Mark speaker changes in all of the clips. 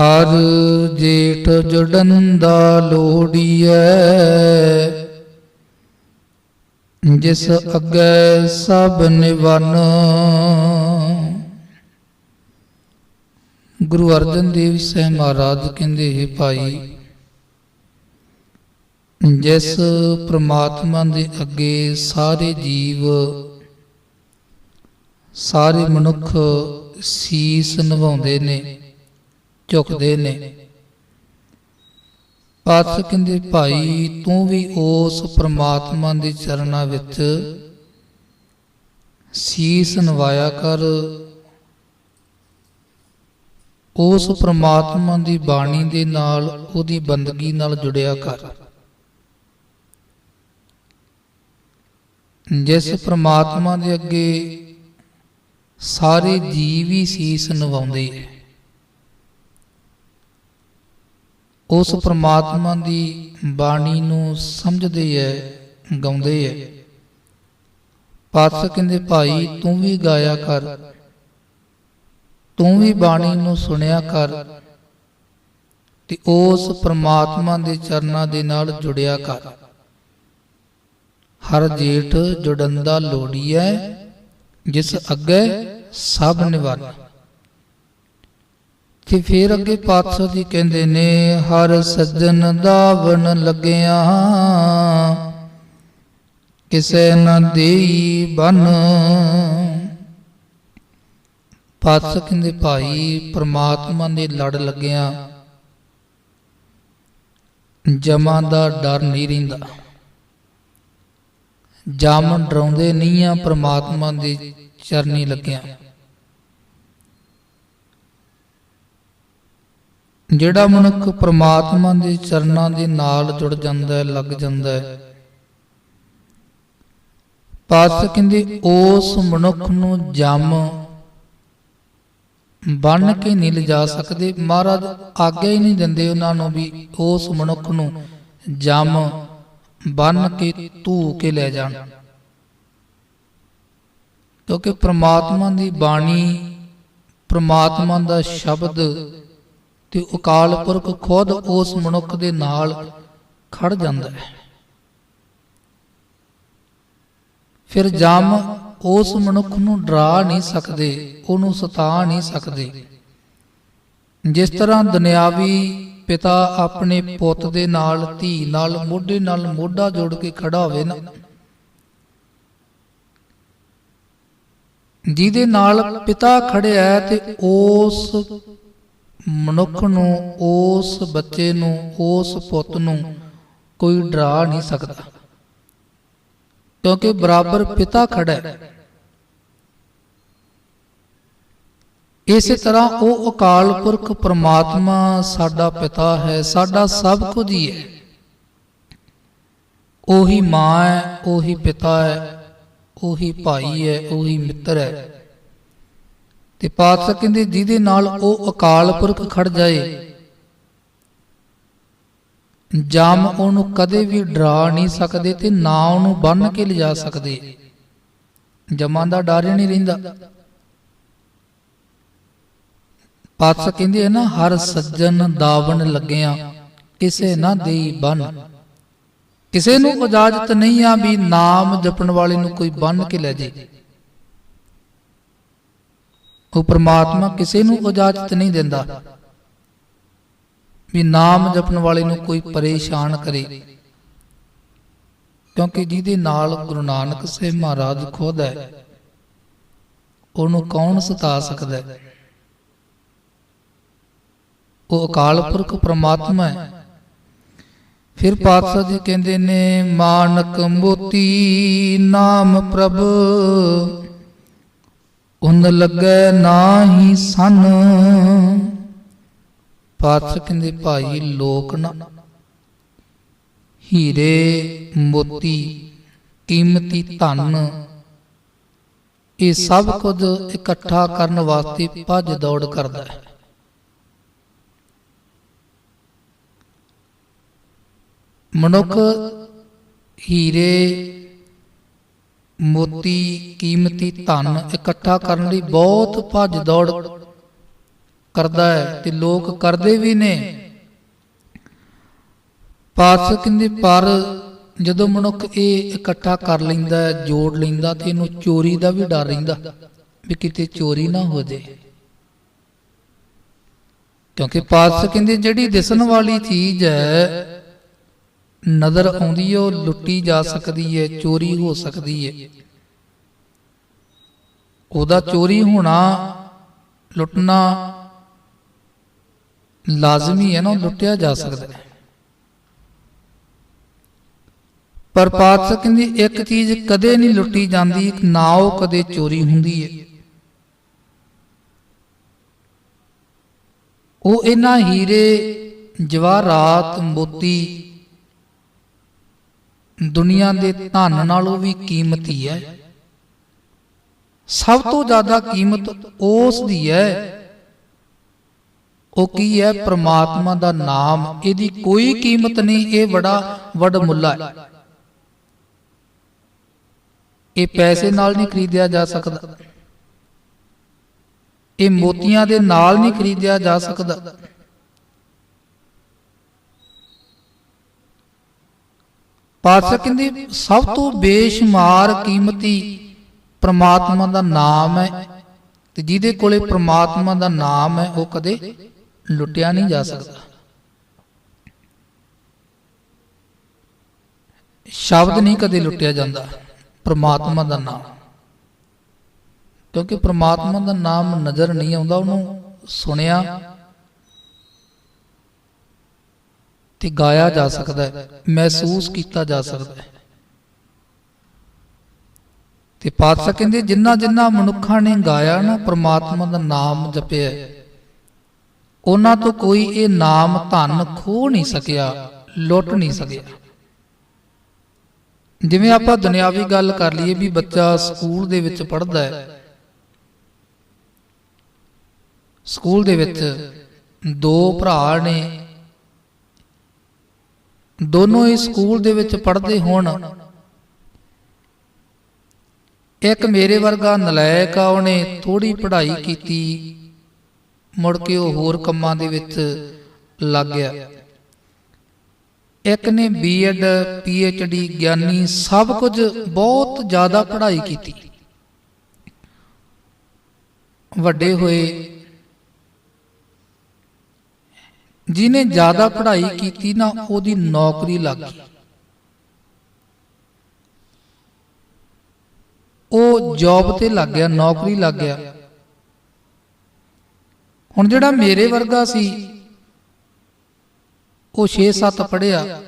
Speaker 1: ਹਰ ਜੇਠ ਜੁੜੰਦਾ ਲੋੜੀਐ ਜਿਸ ਅੱਗੇ ਸਭ ਨਿਵਨ। ਗੁਰੂ ਅਰਜਨ ਦੇਵ ਸਾਹਿਬ ਮਹਾਰਾਜ ਕਹਿੰਦੇ, ਹੈ ਭਾਈ, ਜਿਸ ਪ੍ਰਮਾਤਮਾ ਦੇ ਅੱਗੇ ਸਾਰੇ ਜੀਵ, ਸਾਰੇ ਮਨੁੱਖ ਸੀਸ ਨਿਭਾਉਂਦੇ ਨੇ ਝੁਕਦੇ ਨੇ। ਪਾਤਰ ਕਹਿੰਦੇ, ਭਾਈ, ਤੂੰ ਵੀ ਉਸ ਪ੍ਰਮਾਤਮਾ ਦੇ ਚਰਨਾਂ ਵਿੱਚ ਸੀਸ ਨਵਾਇਆ ਕਰ। ਉਸ ਪ੍ਰਮਾਤਮਾ ਦੀ ਬਾਣੀ ਦੇ ਨਾਲ, ਉਹਦੀ ਬੰਦਗੀ ਨਾਲ ਜੁੜਿਆ ਕਰ। ਜਿਸ ਪ੍ਰਮਾਤਮਾ ਦੇ ਅੱਗੇ ਸਾਰੇ ਜੀਵ ਹੀ ਸੀਸ ਨਵਾਉਂਦੇ ਹੈ ਉਸ ਪ੍ਰਮਾਤਮਾ ਦੀ ਬਾਣੀ ਨੂੰ ਸਮਝਦੇ ਐ, ਗਾਉਂਦੇ ਐ। ਪਾਤਸ਼ਾਹ ਕਹਿੰਦੇ, ਭਾਈ, ਤੂੰ ਵੀ ਗਾਇਆ ਕਰ। ਤੂੰ ਵੀ ਬਾਣੀ ਨੂੰ ਸੁਣਿਆ ਕਰ ਤੇ ਉਸ ਪ੍ਰਮਾਤਮਾ ਦੇ ਚਰਨਾਂ ਦੇ ਨਾਲ ਜੁੜਿਆ ਕਰ। ਹਰ ਜੇਠ ਜੁੜੰਦਾ ਲੋੜੀਐ ਜਿਸ ਅੱਗੇ ਸਭ ਨਿਵਾਰ ਤੇ ਫਿਰ ਅੱਗੇ ਪਾਤਸ਼ਾਹ ਜੀ ਕਹਿੰਦੇ ਨੇ, ਹਰ ਸੱਜਣ ਦਾਵਣ ਲੱਗਿਆ। ਕਿਸੇ ਨ ਦੇਈ ਬਨ। ਪਾਤਸ਼ਾਹ ਕਹਿੰਦੇ, ਭਾਈ, ਪ੍ਰਮਾਤਮਾ ਦੇ ਲੜ ਲੱਗਿਆ। ਜਮਾਂ ਦਾ ਡਰ ਨਹੀਂ ਰਹਿੰਦਾ। ਜਾਮ ਡਰਾਉਂਦੇ ਨਹੀਂ ਆ, ਪ੍ਰਮਾਤਮਾ ਦੇ ਚਰਨੀ ਲੱਗਿਆ। ਜਿਹੜਾ ਮਨੁੱਖ ਪ੍ਰਮਾਤਮਾ ਦੇ ਚਰਨਾਂ ਦੇ ਨਾਲ ਜੁੜ ਜਾਂਦਾ ਹੈ, ਲੱਗ ਜਾਂਦਾ ਹੈ। ਪਾਤਸ਼ਾਹ ਕਹਿੰਦੇ ਉਸ ਮਨੁੱਖ ਨੂੰ ਜਮ ਬਣ ਕੇ ਨਹੀਂ ਲਿਜਾ ਸਕਦੇ। ਮਹਾਰਾਜ ਆਗਿਆ ਹੀ ਨਹੀਂ ਦਿੰਦੇ ਉਹਨਾਂ ਨੂੰ ਵੀ ਉਸ ਮਨੁੱਖ ਨੂੰ ਜਮ ਬਨ ਕੇ ਧੂ ਕੇ ਲੈ ਜਾਣ। ਕਿਉਂਕਿ ਪ੍ਰਮਾਤਮਾ ਦੀ ਬਾਣੀ ਪ੍ਰਮਾਤਮਾ ਦਾ ਸ਼ਬਦ ਤੇ ਅਕਾਲ ਪੁਰਖ ਖੁਦ ਉਸ ਮਨੁੱਖ ਦੇ ਨਾਲ ਖੜ ਜਾਂਦਾ ਹੈ। ਫਿਰ ਜਮ ਉਸ ਮਨੁੱਖ ਨੂੰ ਡਰਾ ਨਹੀਂ ਸਕਦੇ, ਉਹਨੂੰ ਸਤਾ ਨਹੀਂ ਸਕਦੇ। ਜਿਸ ਤਰ੍ਹਾਂ ਦੁਨਿਆਵੀ ਪਿਤਾ ਆਪਣੇ ਪੁੱਤ ਦੇ ਨਾਲ, ਧੀ ਨਾਲ, ਮੋਢੇ ਨਾਲ ਮੋਢਾ ਜੋੜ ਕੇ ਖੜਾ ਹੋਵੇ ਨਾ, ਜਿਹਦੇ ਨਾਲ ਪਿਤਾ ਖੜਿਆ ਹੈ ਤੇ ਉਸ ਮਨੁੱਖ ਨੂੰ, ਉਸ ਬੱਚੇ ਨੂੰ, ਉਸ ਪੁੱਤ ਨੂੰ ਕੋਈ ਡਰਾ ਨਹੀਂ ਸਕਦਾ। ਕਿਉਂਕਿ ਬਰਾਬਰ ਪਿਤਾ ਖੜਾ ਹੈ। ਇਸੇ ਤਰ੍ਹਾਂ ਉਹ ਅਕਾਲ ਪੁਰਖ ਪ੍ਰਮਾਤਮਾ ਸਾਡਾ ਪਿਤਾ ਹੈ, ਸਾਡਾ ਸਭ ਕੁਝ ਹੀ ਹੈ। ਉਹੀ ਮਾਂ ਹੈ, ਉਹੀ ਪਿਤਾ ਹੈ, ਉਹੀ ਭਾਈ ਹੈ, ਉਹੀ ਮਿੱਤਰ ਹੈ। ਤੇ ਪਾਤਸ਼ਾਹ ਕਹਿੰਦੇ ਜਿਹਦੇ ਨਾਲ ਉਹ ਅਕਾਲ ਪੁਰਖ ਖੜ ਜਾਏ। ਜਮ ਉਹਨੂੰ ਕਦੇ ਵੀ ਡਰਾ ਨਹੀਂ ਸਕਦੇ ਤੇ ਨਾ ਉਹਨੂੰ ਬੰਨ ਕੇ ਲਿਜਾ ਸਕਦੇ। ਜਮਾਂ ਦਾ ਡਰ ਹੀ ਨਹੀਂ ਰਹਿੰਦਾ। ਪਾਤਸ਼ਾਹ ਕਹਿੰਦੇ ਆ ਨਾ ਹਰ ਸੱਜਣ ਦਾਵਣ ਲੱਗਿਆ, ਕਿਸੇ ਨਾ ਦੇਈ ਬੰਨ। ਕਿਸੇ ਨੂੰ ਇਜਾਜ਼ਤ ਨਹੀਂ ਆ ਵੀ ਨਾਮ ਜਪਣ ਵਾਲੇ ਨੂੰ ਕੋਈ ਬੰਨ ਕੇ ਲੈ ਜੇ ਉਹ ਪ੍ਰਮਾਤਮਾ ਕਿਸੇ ਨੂੰ ਇਜਾਜ਼ਤ ਨਹੀਂ ਦਿੰਦਾ। ਵੀ ਨਾਮ ਜਪਣ ਵਾਲੇ ਨੂੰ ਕੋਈ ਪਰੇਸ਼ਾਨ ਕਰੇ। ਕਿਉਂਕਿ ਜਿਹਦੇ ਨਾਲ ਗੁਰੂ ਨਾਨਕ ਸਾਹਿਬ ਮਹਾਰਾਜ ਖੁਦ ਹੈ, ਉਹਨੂੰ ਕੌਣ ਸਤਾ ਸਕਦਾ ਹੈ? ਉਹ ਅਕਾਲ ਪੁਰਖ ਪ੍ਰਮਾਤਮਾ ਹੈ। ਫਿਰ ਪਾਤਸ਼ਾਹ ਜੀ ਕਹਿੰਦੇ ਨੇ, ਮਾਨਕ ਮੋਤੀ ਨਾਮ ਪ੍ਰਭ ਉਨ ਲੱਗੈ ਨਾਹੀ ਸਨ। ਪਾਤਸ਼ਾਹ ਕਹਿੰਦੇ, ਭਾਈ, ਲੋਕ ਨਾ। ਹੀਰੇ, ਮੋਤੀ, ਕੀਮਤੀ ਧਨ, ਇਹ ਸਭ ਕੁਝ ਇਕੱਠਾ ਕਰਨ ਵਾਸਤੇ ਭੱਜ ਦੌੜ ਕਰਦਾ ਹੈ। ਮਨੁੱਖ ਹੀਰੇ ਮੋਤੀ ਕੀਮਤੀ ਧਨ ਇਕੱਠਾ ਕਰਨ ਲਈ ਬਹੁਤ ਭੱਜ ਦੌੜ ਕਰਦਾ ਹੈ ਤੇ ਲੋਕ ਕਰਦੇ ਵੀ ਨੇ। ਪਾਤਸ਼ਾਹ ਕਹਿੰਦੇ, ਪਰ ਜਦੋਂ ਮਨੁੱਖ ਇਹ ਇਕੱਠਾ ਕਰ ਲੈਂਦਾ ਹੈ, ਜੋੜ ਲੈਂਦਾ ਤੇ ਇਹਨੂੰ ਚੋਰੀ ਦਾ ਵੀ ਡਰ ਰਹਿੰਦਾ ਵੀ ਕਿਤੇ ਚੋਰੀ ਨਾ ਹੋ ਜੇ ਕਿਉਂਕਿ ਪਾਤਸ਼ਾਹ ਕਹਿੰਦੇ, ਜਿਹੜੀ ਦਿਸਣ ਵਾਲੀ ਚੀਜ਼ ਹੈ ਨਜ਼ਰ ਆਉਂਦੀ ਹੈ ਉਹ ਲੁੱਟੀ ਜਾ ਸਕਦੀ ਹੈ ਚੋਰੀ ਹੋ ਸਕਦੀ ਹੈ ਉਹਦਾ ਚੋਰੀ ਹੋਣਾ ਲੁੱਟਣਾ ਲਾਜ਼ਮੀ ਹੈ ਨਾ, ਉਹ ਲੁੱਟਿਆ ਜਾ ਸਕਦਾ ਹੈ। ਪਰ ਪਾਤਸ਼ਾਹ ਕਹਿੰਦੀ, ਇੱਕ ਚੀਜ਼ ਕਦੇ ਨਹੀਂ ਲੁੱਟੀ ਜਾਂਦੀ ਨਾ ਉਹ ਕਦੇ ਚੋਰੀ ਹੁੰਦੀ ਹੈ ਉਹ ਇਹਨਾਂ ਹੀਰੇ, ਜਵਾਹਰਾਤ, ਮੋਤੀ ਦੁਨੀਆ ਦੇ ਧਨ ਨਾਲੋਂ ਵੀ ਕੀਮਤੀ ਹੈ ਸਭ ਤੋਂ ਜ਼ਿਆਦਾ ਕੀਮਤ ਉਸ ਦੀ ਹੈ। ਉਹ ਕੀ ਹੈ? ਪ੍ਰਮਾਤਮਾ ਦਾ ਨਾਮ। ਇਹਦੀ ਕੋਈ ਕੀਮਤ ਨਹੀਂ, ਇਹ ਬੜਾ ਵੱਡ ਮੁੱਲਾ ਹੈ। ਇਹ ਪੈਸੇ ਨਾਲ ਨਹੀਂ ਖਰੀਦਿਆ ਜਾ ਸਕਦਾ। ਇਹ ਮੋਤੀਆਂ ਦੇ ਨਾਲ ਨਹੀਂ ਖਰੀਦਿਆ ਜਾ ਸਕਦਾ। ਪਾਤਸ਼ਾਹ ਕਹਿੰਦੇ, ਸਭ ਤੋਂ ਬੇਸ਼ੁਮਾਰ ਕੀਮਤੀ ਪ੍ਰਮਾਤਮਾ ਦਾ ਨਾਮ ਹੈ ਤੇ ਜਿਹਦੇ ਕੋਲੇ ਪ੍ਰਮਾਤਮਾ ਦਾ ਨਾਮ ਹੈ, ਉਹ ਕਦੇ ਲੁੱਟਿਆ ਨਹੀਂ ਜਾ ਸਕਦਾ। ਸ਼ਬਦ ਨਹੀਂ ਕਦੇ ਲੁੱਟਿਆ ਜਾਂਦਾ, ਪ੍ਰਮਾਤਮਾ ਦਾ ਨਾਮ। ਕਿਉਂਕਿ ਪ੍ਰਮਾਤਮਾ ਦਾ ਨਾਮ ਨਜ਼ਰ ਨਹੀਂ ਆਉਂਦਾ, ਉਹਨੂੰ ਸੁਣਿਆ ਤੇ ਗਾਇਆ ਜਾ ਸਕਦਾ ਹੈ, ਮਹਿਸੂਸ ਕੀਤਾ ਜਾ ਸਕਦਾ ਹੈ। ਤੇ ਪਾਤਸ਼ਾਹ ਕਹਿੰਦੇ, ਜਿੰਨਾ ਜਿੰਨਾ ਮਨੁੱਖਾਂ ਨੇ ਗਾਇਆ ਨਾ, ਪ੍ਰਮਾਤਮਾ ਦਾ ਨਾਮ ਜਪਿਆ ਉਹਨਾਂ ਤੋਂ ਕੋਈ ਇਹ ਨਾਮ ਧਨ ਖੋ ਨਹੀਂ ਸਕਿਆ, ਲੁੱਟ ਨਹੀਂ ਸਕਿਆ। ਜਿਵੇਂ ਆਪਾਂ ਦੁਨਿਆਵੀ ਗੱਲ ਕਰ ਲਈਏ ਵੀ ਬੱਚਾ ਸਕੂਲ ਦੇ ਵਿੱਚ ਪੜ੍ਹਦਾ ਹੈ, ਸਕੂਲ ਦੇ ਵਿੱਚ ਦੋ ਭਰਾ ਨੇ ਦੋਨੋਂ ਹੀ ਸਕੂਲ ਦੇ ਵਿੱਚ ਪੜ੍ਹਦੇ ਹੋਣ। ਇੱਕ ਮੇਰੇ ਵਰਗਾ ਨਲਾਇਕ ਆ, ਉਹਨੇ ਥੋੜੀ ਪੜ੍ਹਾਈ ਕੀਤੀ। ਮੁੜ ਕੇ ਉਹ ਹੋਰ ਕੰਮਾਂ ਦੇ ਵਿੱਚ ਲੱਗ ਗਿਆ। ਇੱਕ ਨੇ ਬੀਐਡ ਪੀਐਚਡੀ ਗਿਆਨੀ, ਸਭ ਕੁਝ ਬਹੁਤ ਜ਼ਿਆਦਾ ਪੜ੍ਹਾਈ ਕੀਤੀ। ਵੱਡੇ ਹੋਏ ਜਿਹਨੇ ਜ਼ਿਆਦਾ ਪੜ੍ਹਾਈ ਕੀਤੀ ਨਾ ਉਹਦੀ ਨੌਕਰੀ ਲੱਗ ਗਈ। ਉਹ ਜੌਬ ਤੇ ਲੱਗ ਗਿਆ, ਨੌਕਰੀ ਲੱਗ ਗਿਆ। ਹੁਣ ਜਿਹੜਾ ਮੇਰੇ ਵਰਗਾ ਸੀ, ਉਹ 6-7 ਪੜਿਆ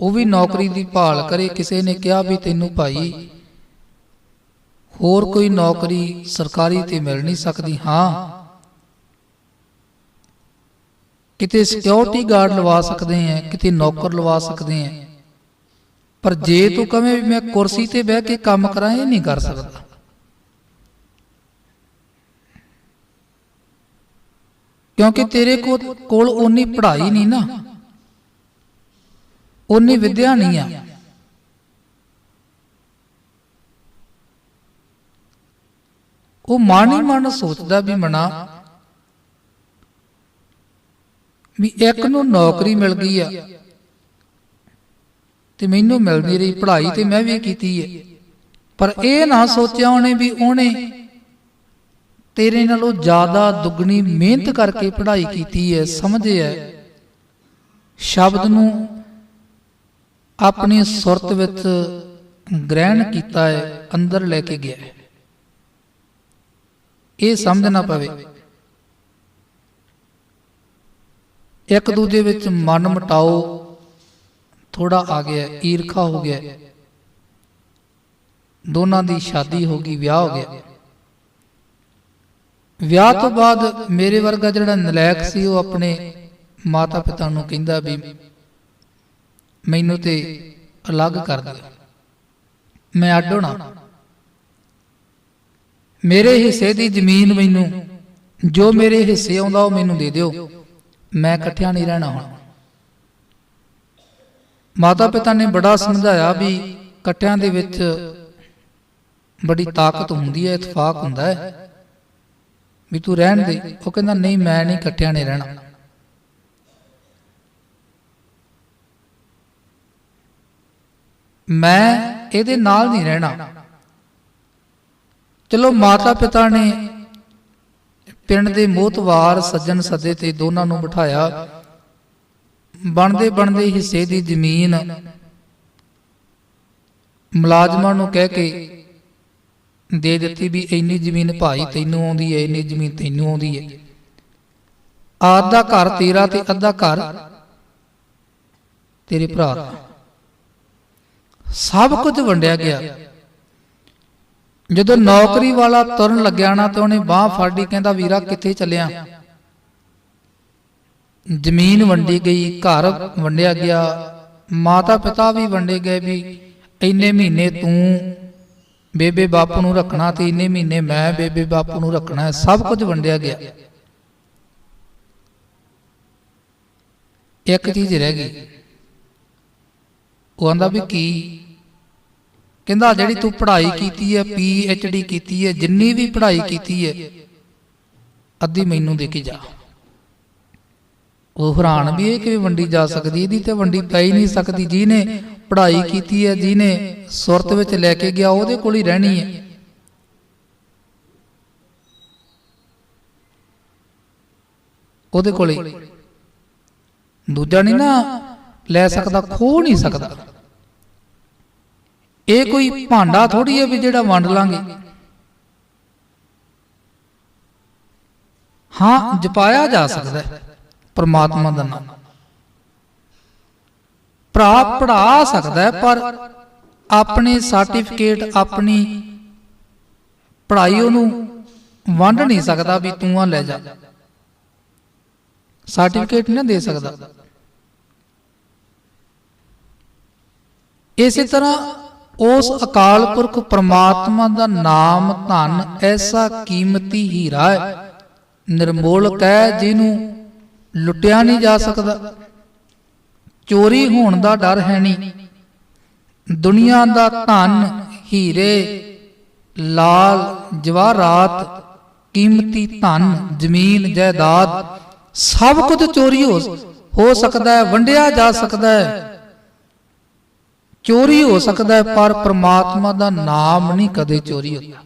Speaker 1: ਉਹ ਵੀ ਨੌਕਰੀ ਦੀ ਭਾਲ ਕਰੇ, ਕਿਸੇ ਨੇ ਕਿਹਾ ਵੀ ਤੈਨੂੰ ਭਾਈ ਹੋਰ ਕੋਈ ਨੌਕਰੀ ਸਰਕਾਰੀ ਤੇ ਮਿਲ ਨਹੀਂ ਸਕਦੀ। ਹਾਂ ਕਿਤੇ ਸਿਕਿਉਰਿਟੀ ਗਾਰਡ ਲਵਾ ਸਕਦੇ ਆ ਕਿਤੇ ਨੌਕਰ ਲਵਾ ਸਕਦੇ ਆ ਪਰ ਜੇ ਤੂੰ ਕਵੇਂ ਵੀ ਮੈਂ ਕੁਰਸੀ ਤੇ ਬਹਿ ਕੇ ਕੰਮ ਕਰਾਂ ਇਹ ਨਹੀਂ ਕਰ ਸਕਦਾ। ਕਿਉਂਕਿ ਤੇਰੇ ਕੋਲ ਉਨੀ ਪੜ੍ਹਾਈ ਨਹੀਂ ਨਾ। ਉਨੀ ਵਿਦਿਆ ਨਹੀਂ ਆ। ਉਹ ਮਨ ਹੀ ਮਨ ਸੋਚਦਾ ਵੀ ਮਨਾ। ਵੀ ਇੱਕ ਨੂੰ ਨੌਕਰੀ ਮਿਲ ਗਈ ਆ ਤੇ ਮੈਨੂੰ ਮਿਲਦੀ ਰਹੀ, ਪੜ੍ਹਾਈ ਤੇ ਮੈਂ ਵੀ ਕੀਤੀ ਹੈ ਪਰ ਇਹ ਨਾ ਸੋਚਿਆ ਉਹਨੇ ਵੀ ਉਹਨੇ ਤੇਰੇ ਨਾਲੋਂ ਜ਼ਿਆਦਾ ਦੁੱਗਣੀ ਮਿਹਨਤ ਕਰਕੇ ਪੜ੍ਹਾਈ ਕੀਤੀ ਹੈ ਸਮਝਿਆ ਸ਼ਬਦ ਨੂੰ ਆਪਣੀ ਸੁਰਤ ਵਿੱਚ ਗ੍ਰਹਿਣ ਕੀਤਾ ਹੈ, ਅੰਦਰ ਲੈ ਕੇ ਗਿਆ ਹੈ। ਇਹ ਸਮਝਣਾ ਪਵੇ। ਇੱਕ ਦੂਜੇ ਵਿੱਚ ਮਨ ਮਟਾਓ ਥੋੜਾ ਆ ਗਿਆ ਈਰਖਾ ਹੋ ਗਿਆ। ਦੋਨਾਂ ਦੀ ਸ਼ਾਦੀ ਹੋ ਗਈ, ਵਿਆਹ ਹੋ ਗਿਆ। ਵਿਆਹ ਤੋਂ ਬਾਅਦ ਮੇਰੇ ਵਰਗਾ ਜਿਹੜਾ ਨਲਾਇਕ ਸੀ, ਉਹ ਆਪਣੇ ਮਾਤਾ ਪਿਤਾ ਨੂੰ ਕਹਿੰਦਾ ਵੀ ਮੈਨੂੰ ਤੇ ਅਲੱਗ ਕਰ ਦਿਓ। ਮੈਂ ਅੱਡ ਹੋਣਾ। ਮੇਰੇ ਹਿੱਸੇ ਦੀ ਜ਼ਮੀਨ ਮੈਨੂੰ, ਜੋ ਮੇਰੇ ਹਿੱਸੇ ਆਉਂਦਾ ਉਹ ਮੈਨੂੰ ਦੇ ਦਿਓ। ਮੈਂ ਇਕੱਠਿਆਂ ਨਹੀਂ ਰਹਿਣਾ ਹੁਣ। ਮਾਤਾ ਪਿਤਾ ਨੇ ਬੜਾ ਸਮਝਾਇਆ ਵੀ ਇਕੱਠਿਆਂ ਦੇ ਵਿੱਚ ਬੜੀ ਤਾਕਤ ਹੁੰਦੀ ਹੈ ਇਤਫਾਕ ਹੁੰਦਾ ਹੈ। ਵੀ ਤੂੰ ਰਹਿਣ ਦੇ। ਉਹ ਕਹਿੰਦਾ ਨਹੀਂ ਮੈਂ ਨਹੀਂ ਇਕੱਠਿਆਂ ਨੇ ਰਹਿਣਾ। ਮੈਂ ਇਹਦੇ ਨਾਲ ਨਹੀਂ ਰਹਿਣਾ। ਚਲੋ ਮਾਤਾ ਪਿਤਾ ਨੇ ਪਿੰਡ ਦੇ ਮੋਤਵਾਰ ਸੱਜਣ ਸੱਦੇ ਤੇ ਦੋਨਾਂ ਨੂੰ ਬਿਠਾਇਆ। ਬਣਦੇ ਬਣਦੇ ਹਿੱਸੇ ਦੀ ਜ਼ਮੀਨ ਮੁਲਾਜ਼ਮਾਂ ਨੂੰ ਕਹਿ ਕੇ ਦੇ ਦਿੱਤੀ ਵੀ ਇੰਨੀ ਜ਼ਮੀਨ ਭਾਈ ਤੈਨੂੰ ਆਉਂਦੀ ਹੈ ਇੰਨੀ ਜ਼ਮੀਨ ਤੈਨੂੰ ਆਉਂਦੀ ਹੈ ਆਧਾ ਘਰ ਤੇਰਾ ਤੇ ਅੱਧਾ ਘਰ ਤੇਰੇ ਭਰਾ ਦਾ। ਸਭ ਕੁਝ ਵੰਡਿਆ ਗਿਆ। ਜਦੋਂ ਨੌਕਰੀ ਵਾਲਾ ਤੁਰਨ ਲੱਗਿਆ ਨਾ ਤੇ ਉਹਨੇ ਬਾਹ ਫਾੜੀ ਕਹਿੰਦਾ ਵੀਰਾ ਕਿੱਥੇ ਚੱਲਿਆ? ਜ਼ਮੀਨ ਵੰਡੀ ਗਈ ਘਰ ਵੰਡਿਆ ਗਿਆ। ਮਾਤਾ ਪਿਤਾ ਵੀ ਵੰਡੇ ਗਏ ਵੀ ਇੰਨੇ ਮਹੀਨੇ ਤੂੰ ਬੇਬੇ ਬਾਪੂ ਨੂੰ ਰੱਖਣਾ ਤੇ ਇੰਨੇ ਮਹੀਨੇ ਮੈਂ ਬੇਬੇ ਬਾਪੂ ਨੂੰ ਰੱਖਣਾ ਸਭ ਕੁਝ ਵੰਡਿਆ ਗਿਆ। ਇੱਕ ਚੀਜ਼ ਰਹਿ ਗਈ। ਉਹ ਆਂਦਾ ਵੀ ਕੀ? ਕਹਿੰਦਾ ਜਿਹੜੀ ਤੂੰ ਪੜ੍ਹਾਈ ਕੀਤੀ ਹੈ ਪੀ ਐਚ ਡੀ ਕੀਤੀ ਹੈ ਜਿੰਨੀ ਵੀ ਪੜ੍ਹਾਈ ਕੀਤੀ ਹੈ ਅੱਧੀ ਮੈਨੂੰ ਦੇ ਕੇ ਜਾ। ਉਹ ਹੈਰਾਨ ਵੀ ਇਹ ਕਿਵੇਂ ਵੰਡੀ ਜਾ ਸਕਦੀ ਇਹਦੀ ਤੇ ਵੰਡੀ ਪੈ ਹੀ ਨਹੀਂ ਸਕਦੀ। ਜਿਹਨੇ ਪੜ੍ਹਾਈ ਕੀਤੀ ਹੈ ਜਿਹਨੇ ਸੁਰਤ ਵਿੱਚ ਲੈ ਕੇ ਗਿਆ ਉਹਦੇ ਕੋਲ ਹੀ ਰਹਿਣੀ ਹੈ। ਉਹਦੇ ਕੋਲ ਹੀ। ਦੂਜਾ ਨਹੀਂ ਨਾ ਲੈ ਸਕਦਾ ਖੋ ਨਹੀਂ ਸਕਦਾ। ਇਹ ਕੋਈ ਭਾਂਡਾ ਥੋੜੀ ਹੈ ਵੀ ਜਿਹੜਾ ਵੰਡ ਲਾਂਗੇ? ਹਾਂ, ਜਪਾਇਆ ਜਾ ਸਕਦਾ ਹੈ ਪਰਮਾਤਮਾ ਦਾ ਨਾਮ। ਭਰਾ ਪੜਾ ਸਕਦਾ ਹੈ, ਪਰ ਆਪਣੇ ਸਰਟੀਫਿਕੇਟ ਆਪਣੀ ਪੜ੍ਹਾਈ ਉਹਨੂੰ ਵੰਡ ਨਹੀਂ ਸਕਦਾ ਵੀ ਤੂੰ ਆ ਲੈ ਜਾ। ਸਰਟੀਫਿਕੇਟ ਨਹੀਂ ਦੇ ਸਕਦਾ। ਇਸੇ ਤਰ੍ਹਾਂ ਉਸ ਅਕਾਲ ਪੁਰਖ ਪ੍ਰਮਾਤਮਾ ਦਾ ਨਾਮ ਧਨ ਐਸਾ ਕੀਮਤੀ ਹੀਰਾ ਹੈ। ਨਿਰਮੋਲਕ ਹੈ ਜਿਹਨੂੰ ਲੁੱਟਿਆ ਨਹੀਂ ਜਾ ਸਕਦਾ। ਚੋਰੀ ਹੋਣ ਦਾ ਡਰ ਹੈ ਨਹੀਂ। ਦੁਨੀਆ ਦਾ ਧਨ, ਹੀਰੇ, ਲਾਲ, ਜਵਾਹਰਾਤ, ਕੀਮਤੀ ਧਨ, ਜ਼ਮੀਨ, ਜਾਇਦਾਦ ਸਭ ਕੁਝ ਚੋਰੀ ਹੋ ਹੋ ਸਕਦਾ ਹੈ, ਵੰਡਿਆ ਜਾ ਸਕਦਾ ਹੈ। ਚੋਰੀ ਹੋ ਸਕਦਾ ਹੈ, ਪਰ ਪ੍ਰਮਾਤਮਾ ਦਾ ਨਾਮ ਨਹੀਂ ਕਦੇ ਚੋਰੀ ਹੁੰਦਾ।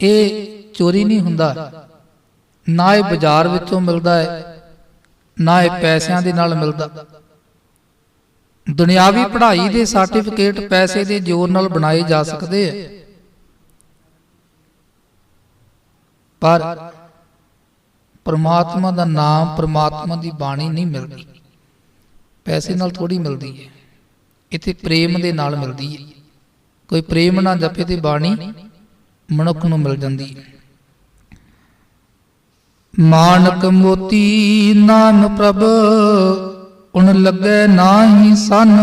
Speaker 1: ਇਹ ਚੋਰੀ ਨਹੀਂ ਹੁੰਦਾ। ਨਾ ਇਹ ਬਾਜ਼ਾਰ ਵਿੱਚੋਂ ਮਿਲਦਾ ਹੈ, ਨਾ ਇਹ ਪੈਸਿਆਂ ਦੇ ਨਾਲ ਮਿਲਦਾ। ਦੁਨਿਆਵੀ ਪੜ੍ਹਾਈ ਦੇ ਸਰਟੀਫਿਕੇਟ ਪੈਸੇ ਦੇ ਜ਼ੋਰ ਨਾਲ ਬਣਾਏ ਜਾ ਸਕਦੇ ਆ ਪਰ ਪ੍ਰਮਾਤਮਾ ਦਾ ਨਾਮ ਪਰਮਾਤਮਾ ਦੀ ਬਾਣੀ ਨਹੀਂ ਮਿਲਦੀ। ਪੈਸੇ ਨਾਲ ਥੋੜੀ ਮਿਲਦੀ ਹੈ। ਇੱਥੇ ਪ੍ਰੇਮ ਦੇ ਨਾਲ ਮਿਲਦੀ ਹੈ। ਕੋਈ ਪ੍ਰੇਮ ਨਾਲ ਜਪੇ ਤੇ ਬਾਣੀ ਮਨੁੱਖ ਨੂੰ ਮਿਲ ਜਾਂਦੀ ਹੈ। ਮਾਨਕ ਮੋਤੀ ਨਾਨ ਪ੍ਰਭ ਉਨ ਲੱਗੇ ਨਾਹੀ ਸਨ।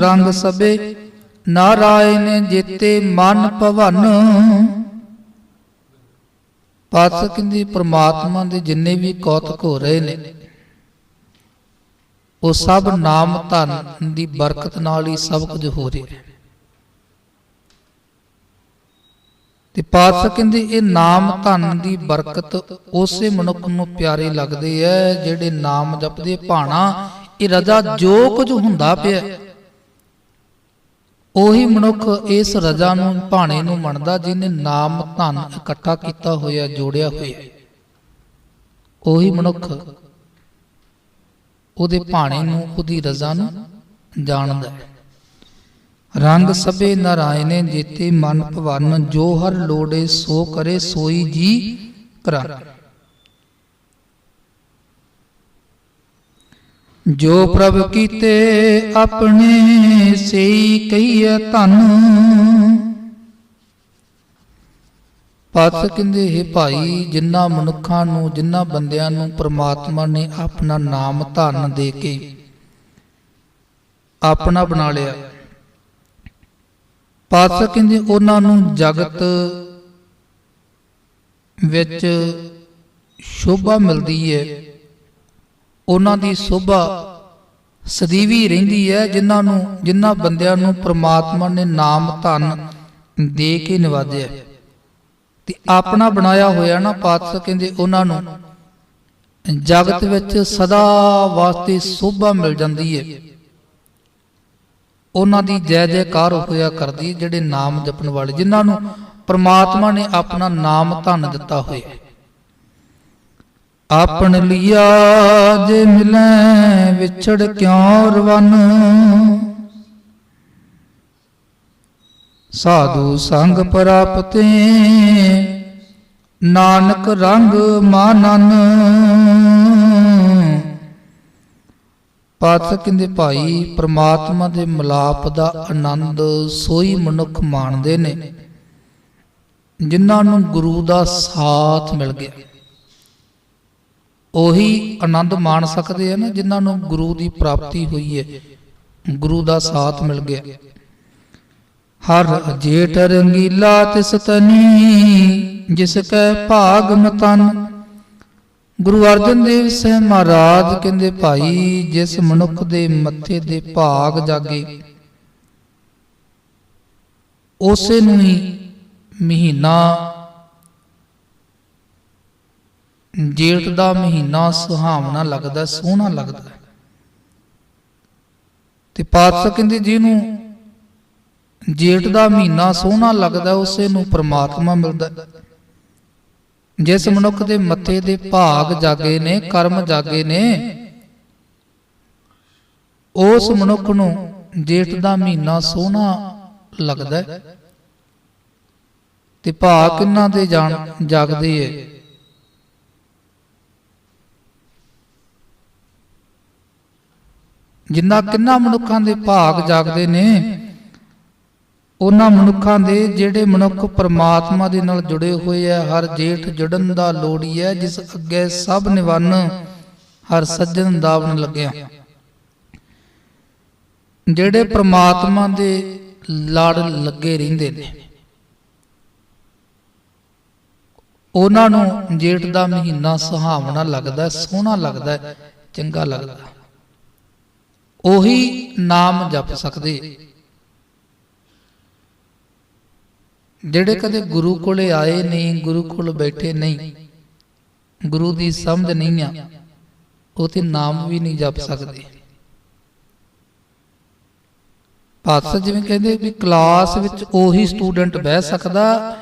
Speaker 1: ਰੰਗ ਸਬੇ ਨਾਰਾਇਣ ਜੀਤੇ ਮਨ ਭਵਨ। ਪਾਤਸ਼ਾਹ ਕਹਿੰਦੇ ਪ੍ਰਮਾਤਮਾ ਦੇ ਜਿੰਨੇ ਵੀ ਕੌਤਕ ਹੋ ਰਹੇ ਨੇ ਉਹ ਸਭ ਨਾਮ ਧਨ ਦੀ ਬਰਕਤ ਨਾਲ ਹੀ ਸਭ ਕੁਝ ਹੋ ਰਿਹਾ ਹੈ। ਤੇ ਪਾਤਸ਼ਾਹ ਕਹਿੰਦੇ, ਇਹ ਨਾਮ ਧਨ ਦੀ ਬਰਕਤ ਉਸੇ ਮਨੁੱਖ ਨੂੰ ਪਿਆਰੇ ਲੱਗਦੇ ਐ, ਜਿਹੜੇ ਨਾਮ ਜਪਦੇ। ਭਾਣਾ, ਇਹ ਰਜਾ ਜੋ ਕੁਝ ਹੁੰਦਾ ਪਿਆ ਉਹੀ ਮਨੁੱਖ ਇਸ ਰਜਾ ਨੂੰ, ਭਾਣੇ ਨੂੰ ਮੰਨਦਾ, ਜਿਹਨੇ ਨਾਮ ਧਨ ਇਕੱਠਾ ਕੀਤਾ ਹੋਇਆ, ਜੋੜਿਆ ਹੋਇਆ ਉਹੀ ਮਨੁੱਖ ਉਹਦੇ ਭਾਣੇ ਨੂੰ ਉਹਦੀ ਰਜ਼ਾ ਨੂੰ ਜਾਣਦਾ ਹੈ। ਰੰਗ ਸਭੇ ਨਾਰਾਇਣੇ ਜੀਤੇ ਮਨ ਭਵਨ, ਜੋ ਹਰ ਲੋੜੇ ਸੋ ਕਰੇ ਸੋਈ ਜੀ ਕਰਾ। ਜੋ ਪ੍ਰਭ ਕੀਤੇ ਆਪਣੇ ਸਈ ਕਈਏ ਧਨ ਪਤ ਕਹਿੰਦੇ, ਹੈ ਭਾਈ ਜਿਨ੍ਹਾਂ ਮਨੁੱਖਾਂ ਨੂੰ ਜਿਨ੍ਹਾਂ ਬੰਦਿਆਂ ਨੂੰ ਪ੍ਰਮਾਤਮਾ ਨੇ ਆਪਣਾ ਨਾਮ ਧਨ ਦੇ ਕੇ ਆਪਣਾ ਬਣਾ ਲਿਆ। ਪਾਤਸ਼ਾਹ ਕਹਿੰਦੇ, ਉਹਨਾਂ ਨੂੰ ਜਗਤ ਵਿੱਚ ਸ਼ੋਭਾ ਮਿਲਦੀ ਹੈ ਉਹਨਾਂ ਦੀ ਸ਼ੋਭਾ ਸਦੀਵੀ ਰਹਿੰਦੀ ਹੈ ਜਿਨ੍ਹਾਂ ਨੂੰ ਜਿਨ੍ਹਾਂ ਬੰਦਿਆਂ ਨੂੰ ਪ੍ਰਮਾਤਮਾ ਨੇ ਨਾਮ ਧਨ ਦੇ ਕੇ ਨਿਵਾਜਿਆ। ਤੇ ਆਪਣਾ ਬਣਾਇਆ ਹੋਇਆ ਨਾ ਪਾਤਸ਼ਾਹ ਕਹਿੰਦੇ ਉਹਨਾਂ ਨੂੰ, ਜਗਤ ਵਿੱਚ ਸਦਾ ਵਾਸਤੇ ਸੋਭਾ ਮਿਲ ਜਾਂਦੀ ਹੈ ਉਹਨਾਂ ਦੀ ਜੈ ਜੈਕਾਰ ਹੋਇਆ ਕਰਦੀ ਜਿਹੜੇ ਨਾਮ ਜਪਣ ਵਾਲੇ, ਜਿਨ੍ਹਾਂ ਨੂੰ ਪ੍ਰਮਾਤਮਾ ਨੇ ਆਪਣਾ ਨਾਮ ਧਨ ਦਿੱਤਾ ਹੋਇਆ ਆਪਣ ਲਿਆ ਜੇ ਮਿਲੈ, ਵਿਛੜ ਕਿਉ ਰਵਨ? ਸਾਧੂ ਸੰਗ ਪ੍ਰਾਪਤੇ, ਨਾਨਕ ਰੰਗ ਮਾਨਨ। ਪਾਤਸ਼ਾਹ ਕਹਿੰਦੇ, ਭਾਈ, ਪ੍ਰਮਾਤਮਾ ਦੇ ਮਿਲਾਪ ਦਾ ਆਨੰਦ ਸੋਈ ਮਨੁੱਖ ਮਾਣਦੇ ਨੇ, ਜਿਨ੍ਹਾਂ ਨੂੰ ਗੁਰੂ ਦਾ ਸਾਥ ਮਿਲ ਗਿਆ। ਉਹੀ ਆਨੰਦ ਮਾਣ ਸਕਦੇ ਆ ਨਾ, ਜਿਨ੍ਹਾਂ ਨੂੰ ਗੁਰੂ ਦੀ ਪ੍ਰਾਪਤੀ ਹੋਈ ਹੈ, ਗੁਰੂ ਦਾ ਸਾਥ ਮਿਲ ਗਿਆ। ਹਰ ਜੇਠ ਰੰਗੀਲਾ ਤਿਸ ਤਨੀ, ਜਿਸ ਕੈ ਭਾਗ ਮਤਨ ਗੁਰੂ ਅਰਜਨ ਦੇਵ ਸਹਿ ਮਹਾਰਾਜ ਕਹਿੰਦੇ ਭਾਈ, ਜਿਸ ਮਨੁੱਖ ਦੇ ਮੱਥੇ ਦੇ ਭਾਗ ਜਾਗੇ, ਉਸੇ ਨੂੰ ਹੀ ਮਹੀਨਾ ਜੇਠ ਦਾ ਮਹੀਨਾ ਸੁਹਾਵਣਾ ਲੱਗਦਾ, ਸੋਹਣਾ ਲੱਗਦਾ। ਤੇ ਪਾਤਸ਼ਾਹ ਕਹਿੰਦੇ ਜਿਹਨੂੰ ਜੇਠ ਦਾ ਮਹੀਨਾ ਸੋਹਣਾ ਲੱਗਦਾ, ਉਸੇ ਨੂੰ ਪ੍ਰਮਾਤਮਾ ਮਿਲਦਾ। ਜਿਸ ਮਨੁੱਖ ਦੇ ਮੱਥੇ ਦੇ ਭਾਗ ਜਾਗੇ ਨੇ, ਕਰਮ ਜਾਗੇ ਨੇ, ਉਸ ਮਨੁੱਖ ਨੂੰ ਜੇਠ ਦਾ ਮਹੀਨਾ ਸੋਹਣਾ ਲੱਗਦਾ ਤੇ ਭਾਗ ਕਿੰਨਾ ਦੇ ਜਾਣ, ਜਾਗਦੇ ਏ ਜਿੰਨਾ ਕਿੰਨਾ ਮਨੁੱਖਾਂ ਦੇ ਭਾਗ ਜਾਗਦੇ ਨੇ ਉਹਨਾਂ ਮਨੁੱਖਾਂ ਦੇ ਜਿਹੜੇ ਮਨੁੱਖ ਪਰਮਾਤਮਾ ਦੇ ਨਾਲ ਜੁੜੇ ਹੋਏ ਆ, ਹਰ ਜੇਠ ਜੁੜਨ ਦਾ ਲੋੜੀ ਹੈ, ਜਿਸ ਅੱਗੇ ਸਭ ਨਿਵੰਨ, ਹਰ ਸੱਜਣ ਦਾਵਨ ਲੱਗਿਆ। ਜਿਹੜੇ ਪਰਮਾਤਮਾ ਦੇ ਲੜ ਲੱਗੇ ਰਹਿੰਦੇ ਨੇ, ਉਹਨਾਂ ਨੂੰ ਜੇਠ ਦਾ ਮਹੀਨਾ ਸੁਹਾਵਣਾ ਲੱਗਦਾ, ਸੋਹਣਾ ਲੱਗਦਾ, ਚੰਗਾ ਲੱਗਦਾ। ਉਹੀ ਨਾਮ ਜਪ ਸਕਦੇ। ਜਿਹੜੇ ਕਦੇ ਗੁਰੂ ਕੋਲੇ ਆਏ ਨਹੀਂ, ਗੁਰੂ ਕੋਲ ਬੈਠੇ ਨਹੀਂ, ਗੁਰੂ ਦੀ ਸਮਝ ਨਹੀਂ ਆ, ਉਹ ਤੇ ਨਾਮ ਵੀ ਨਹੀਂ ਜਪ ਸਕਦੇ। ਪਾਤਸ਼ਾਹ ਜਿਵੇਂ ਕਹਿੰਦੇ ਵੀ ਕਲਾਸ ਵਿੱਚ ਉਹੀ ਸਟੂਡੈਂਟ ਬਹਿ ਸਕਦਾ,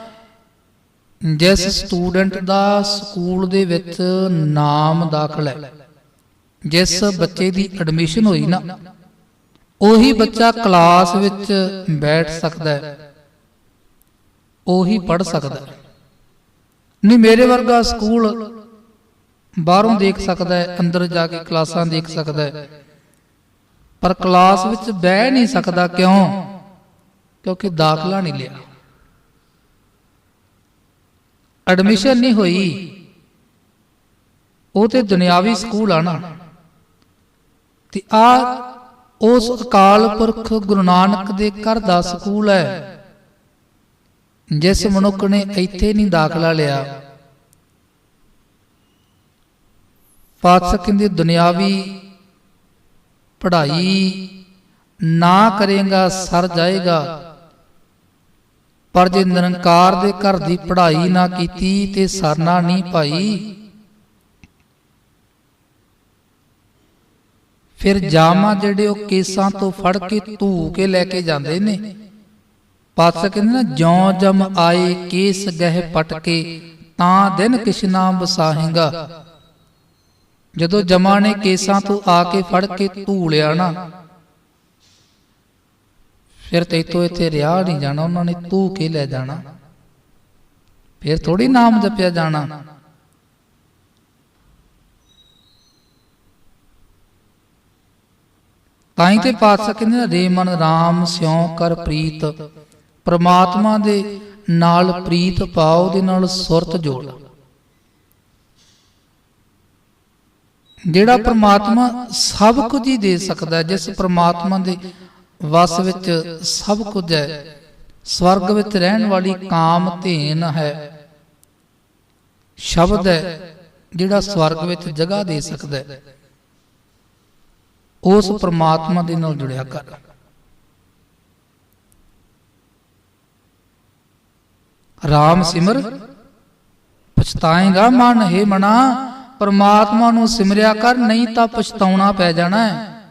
Speaker 1: ਜਿਸ ਸਟੂਡੈਂਟ ਦਾ ਸਕੂਲ ਦੇ ਵਿੱਚ ਨਾਮ ਦਾਖਲ ਹੈ, ਜਿਸ ਬੱਚੇ ਦੀ ਐਡਮਿਸ਼ਨ ਹੋਈ ਨਾ, ਉਹੀ ਬੱਚਾ ਕਲਾਸ ਵਿੱਚ ਬੈਠ ਸਕਦਾ ਹੈ। ਉਹੀ ਪੜ ਸਕਦਾ। ਨਹੀਂ ਮੇਰੇ ਵਰਗਾ ਸਕੂਲ ਬਾਹਰੋਂ ਦੇਖ ਸਕਦਾ ਹੈ ਅੰਦਰ ਜਾ ਕੇ ਕਲਾਸਾਂ ਦੇਖ ਸਕਦਾ ਹੈ। ਪਰ ਕਲਾਸ ਵਿੱਚ ਬਹਿ ਨਹੀਂ ਸਕਦਾ ਕਿਉਂ? ਕਿਉਂਕਿ ਦਾਖਲਾ ਨਹੀਂ ਲਿਆ। ਐਡਮਿਸ਼ਨ ਨਹੀਂ ਹੋਈ। ਉਹ ਤੇ ਦੁਨਿਆਵੀ ਸਕੂਲ ਆ ਨਾ। ਤੇ ਆ ਉਸ ਅਕਾਲ ਪੁਰਖ ਗੁਰੂ ਨਾਨਕ ਦੇ ਘਰ ਦਾ ਸਕੂਲ ਹੈ। ਜਿਸ ਮਨੁੱਖ ਨੇ ਇੱਥੇ ਨਹੀਂ ਦਾਖਲਾ ਲਿਆ। ਪਾਤਸ਼ਾਹ ਕਹਿੰਦੇ ਦੁਨਿਆਵੀ ਪੜ੍ਹਾਈ ਨਾ ਕਰੇਗਾ, ਸਰ ਜਾਏਗਾ। ਪਰ ਜੇ ਨਿਰੰਕਾਰ ਦੇ ਘਰ ਦੀ ਪੜ੍ਹਾਈ ਨਾ ਕੀਤੀ ਤੇ ਸਰਨਾ ਨਹੀਂ ਭਾਈ ਫਿਰ ਜਾਮਾ ਜਿਹੜੇ ਉਹ ਕੇਸਾਂ ਤੋਂ ਫੜ ਕੇ ਧੂ ਕੇ ਲੈ ਕੇ ਜਾਂਦੇ ਨੇ। ਪਾਤਸ਼ਾਹ ਕਹਿੰਦੇ ਨਾ, ਜਿਉ ਜਮ ਆਏ ਕੇਸ ਗਹਿ ਪਟਕੇ, ਤਾਂ ਦਿਨ ਕਿਸ਼ਨਾ ਬਸਾਹੇਗਾ ਜਦੋਂ ਜਮਾ ਨੇ ਕੇਸਾਂ ਤੋਂ ਆ ਕੇ ਫੜ ਕੇ ਧੂ ਲਿਆ ਨਾ ਫਿਰ ਤੇਤੋਂ ਇੱਥੇ ਰਿਆ ਨਹੀਂ ਜਾਣਾ, ਉਹਨਾਂ ਨੇ ਧੂ ਕੇ ਲੈ ਜਾਣਾ। ਫਿਰ ਥੋੜੀ ਨਾਮ ਜਪਿਆ ਜਾਣਾ। ਤਾਂ ਹੀ ਤੇ ਪਾਤਸ਼ਾਹ ਕਹਿੰਦੇ ਨੇ, ਰੇ ਮਨ RAM ਸਿਉ ਕਰ ਪ੍ਰੀਤ। ਪ੍ਰਮਾਤਮਾ ਦੇ ਨਾਲ ਪ੍ਰੀਤ ਪਾਓ ਦੇ ਨਾਲ ਸੁਰਤ ਜੋੜ ਜਿਹੜਾ ਪ੍ਰਮਾਤਮਾ ਸਭ ਕੁਝ ਹੀ ਦੇ ਸਕਦਾ ਜਿਸ ਪ੍ਰਮਾਤਮਾ ਦੇ ਵਸ ਵਿੱਚ ਸਭ ਕੁਝ ਹੈ, ਸਵਰਗ ਵਿੱਚ ਰਹਿਣ ਵਾਲੀ ਕਾਮ ਧੇਨ ਹੈ, ਸ਼ਬਦ ਹੈ, ਜਿਹੜਾ ਸਵਰਗ ਵਿੱਚ ਜਗ੍ਹਾ ਦੇ ਸਕਦਾ ਹੈ, ਉਸ ਪ੍ਰਮਾਤਮਾ ਦੇ ਨਾਲ ਜੁੜਿਆ ਕਰ। RAM ਸਿਮਰ, ਪਛਤਾਏਗਾ ਮਨ, ਹੈ ਮਨਾ, ਪਰਮਾਤਮਾ ਨੂੰ ਸਿਮਰਿਆ ਕਰ, ਨਹੀਂ ਤਾਂ ਪਛਤਾਉਣਾ ਪੈ ਜਾਣਾ ਹੈ।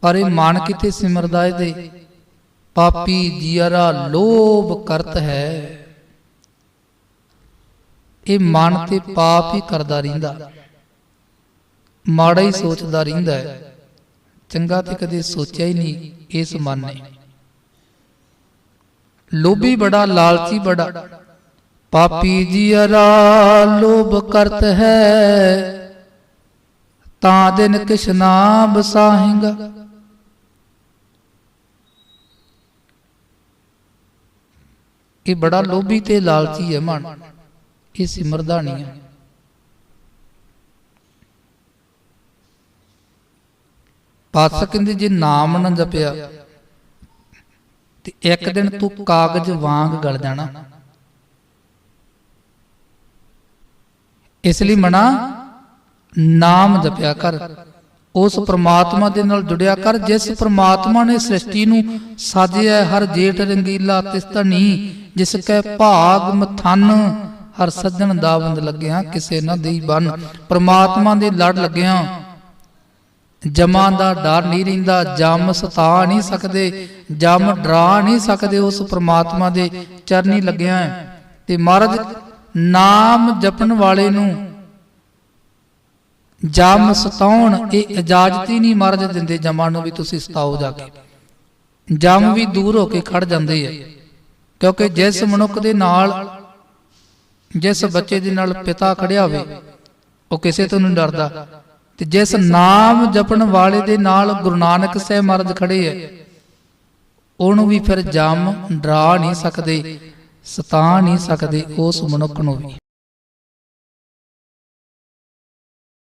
Speaker 1: ਪਰ ਇਹ ਮਨ ਕਿਤੇ ਸਿਮਰਦਾ ਇਹਦੇ? ਪਾਪੀ ਜੀਰਾ ਲੋਭ ਕਰਤ ਹੈ। ਇਹ ਮਨ ਤੇ ਪਾਪ ਹੀ ਕਰਦਾ ਰਹਿੰਦਾ। ਮਾੜਾ ਹੀ ਸੋਚਦਾ ਰਹਿੰਦਾ ਹੈ। ਚੰਗਾ ਤੇ ਕਦੇ ਸੋਚਿਆ ਹੀ ਨਹੀਂ ਇਸ ਮਨ ਨੇ। ਲੋਭੀ ਬੜਾ ਲਾਲਚੀ ਬੜਾ। ਪਾਪੀ ਜੀਰਾ ਲੋਭ ਕਰਤ ਹੈ। ਤਾਂ ਦਿਨ ਕਿਛ ਨਾ ਬਸਾਹੇਗਾ। ਇਹ ਬੜਾ ਲੋਭੀ ਤੇ ਲਾਲਚੀ ਹੈ ਮਨ। ਇਹ ਸਿਮਰਦਾ ਨਹੀਂ ਹੈ। ਪਾਤਸ਼ਾਹ ਕਹਿੰਦੇ ਜੇ ਨਾਮ ਨਾ ਜਪਿਆ ਤੇ ਇੱਕ ਦਿਨ ਤੂੰ ਕਾਗਜ਼ ਵਾਂਗ ਗਲ ਜਾਣਾ। ਇਸ ਲਈ ਮਨਾ, ਨਾਮ ਜਪਿਆ ਕਰ। ਉਸ ਪ੍ਰਮਾਤਮਾ ਦੇ ਨਾਲ ਜੁੜਿਆ ਕਰ, ਜਿਸ ਪ੍ਰਮਾਤਮਾ ਨੇ ਸ੍ਰਿਸ਼ਟੀ ਨੂੰ ਸਾਜਿਆ ਹਰ ਜੇਠ ਰੰਗੀਲਾ ਤਿਸਤਨੀ ਜਿਸ ਕੈ ਭਾਗ ਮਥਨ, ਹਰ ਸੱਜਣ ਦਾਵੰਦ ਲੱਗਿਆ, ਕਿਸੇ ਨਾ ਦੇਈ ਬਨ। ਪ੍ਰਮਾਤਮਾ ਦੇ ਲੜ ਲੱਗਿਆ ਜਮਾਂ ਦਾ ਡਰ ਨਹੀਂ ਰਹਿੰਦਾ, ਜਮ ਸਤਾ ਨਹੀਂ ਸਕਦੇ, ਜਮ ਡਰਾ ਨਹੀਂ ਸਕਦੇ ਉਸ ਪ੍ਰਮਾਤਮਾ ਦੇ ਚਰਨੀ ਲੱਗਿਆ ਹੈ। ਤੇ ਮਹਾਰਾਜ, ਨਾਮ ਜਪਣ ਵਾਲੇ ਨੂੰ ਜਮ ਸਤਾਉਣ ਇਹ ਇਜਾਜ਼ਤ ਹੀ ਨਹੀਂ ਮਹਾਰਾਜ ਦਿੰਦੇ, ਜਮਾਂ ਨੂੰ ਵੀ ਤੁਸੀਂ ਸਤਾਓ ਜਾ ਕੇ। ਜਮ ਵੀ ਦੂਰ ਹੋ ਕੇ ਖੜ ਜਾਂਦੇ ਆ ਕਿਉਂਕਿ ਜਿਸ ਮਨੁੱਖ ਦੇ ਨਾਲ, ਜਿਸ ਬੱਚੇ ਦੇ ਨਾਲ ਪਿਤਾ ਖੜਿਆ ਹੋਵੇ, ਉਹ ਕਿਸੇ ਤੋਂ ਨਹੀਂ ਡਰਦਾ। ਤੇ ਜਿਸ ਨਾਮ ਜਪਣ ਵਾਲੇ ਦੇ ਨਾਲ ਗੁਰੂ ਨਾਨਕ ਸਾਹਿਬ ਮਹਾਰਾਜ ਖੜੇ ਐ ਉਹਨੂੰ ਵੀ ਫਿਰ ਜਮ ਡਰਾ ਨਹੀਂ ਸਕਦੇ ਸਤਾ ਨਹੀਂ ਸਕਦੇ ਉਸ ਮਨੁੱਖ ਨੂੰ ਵੀ।